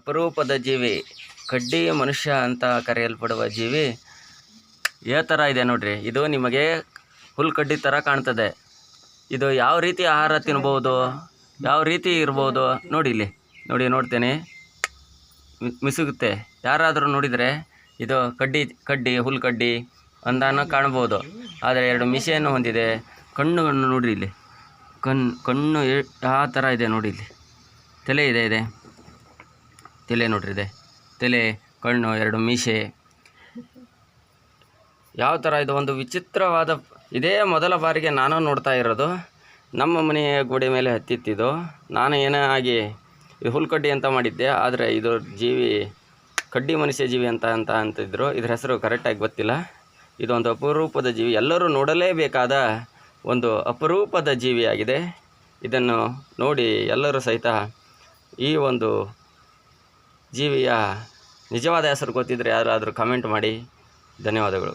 ಅಪರೂಪದ ಜೀವಿ. ಕಡ್ಡಿ ಮನುಷ್ಯ ಅಂತ ಕರೆಯಲ್ಪಡುವ ಜೀವಿ. ಯಾವ ಥರ ಇದೆ ನೋಡ್ರಿ. ಇದು ನಿಮಗೆ ಹುಲ್ಕಡ್ಡಿ ಥರ ಕಾಣ್ತದೆ. ಇದು ಯಾವ ರೀತಿ ಆಹಾರ ತಿನ್ಬೋದು? ಯಾವ ರೀತಿ ಇರ್ಬೋದು? ನೋಡಿ ಇಲ್ಲಿ. ನೋಡಿ, ನೋಡ್ತೇನೆ. ಮಿಸುಗುತ್ತೆ. ಯಾರಾದರೂ ನೋಡಿದರೆ ಇದು ಕಡ್ಡಿ ಕಡ್ಡಿ ಹುಲ್ಕಡ್ಡಿ ಅಂದಾನ ಕಾಣ್ಬೋದು. ಆದರೆ ಎರಡು ಮಿಷೆಯನ್ನು ಹೊಂದಿದೆ. ಕಣ್ಣುಗಳನ್ನು ನೋಡಿ ಇಲ್ಲಿ. ಕಣ್ಣು ಕಣ್ಣು ಆ ಥರ ಇದೆ ನೋಡಿ ಇಲ್ಲಿ. ತಲೆ ಇದೆ ಇದೆ. ತಲೆ ನೋಡ್ರಿ ಇದೆ. ತಲೆ, ಕಣ್ಣು, ಎರಡು ಮೀಸೆ. ಯಾವ ಥರ ಇದು ಒಂದು ವಿಚಿತ್ರವಾದ, ಇದೇ ಮೊದಲ ಬಾರಿಗೆ ನಾನು ನೋಡ್ತಾ ಇರೋದು. ನಮ್ಮ ಮನೆಯ ಗೋಡೆ ಮೇಲೆ ಹತ್ತಿತ್ತಿದ್ದು ನಾನು ಏನೇ ಆಗಿ ಹುಲ್ಕಡ್ಡಿ ಅಂತ ಮಾಡಿದ್ದೆ, ಆದರೆ ಇದು ಜೀವಿ, ಕಡ್ಡಿ ಮನುಷ್ಯ ಜೀವಿ ಅಂತ ಅಂತ ಅಂತಿದ್ರು. ಇದ್ರ ಹೆಸರು ಕರೆಕ್ಟಾಗಿ ಗೊತ್ತಿಲ್ಲ. ಇದೊಂದು ಅಪರೂಪದ ಜೀವಿ. ಎಲ್ಲರೂ ನೋಡಲೇಬೇಕಾದ ಒಂದು ಅಪರೂಪದ ಜೀವಿಯಾಗಿದೆ. ಇದನ್ನು ನೋಡಿ ಎಲ್ಲರೂ ಸಹಿತ ಈ ಒಂದು ಜೀವಿಯ ನಿಜವಾದ ಹೆಸರು ಗೊತ್ತಿದ್ದರೆ ಯಾರಾದರೂ ಕಮೆಂಟ್ ಮಾಡಿ. ಧನ್ಯವಾದಗಳು.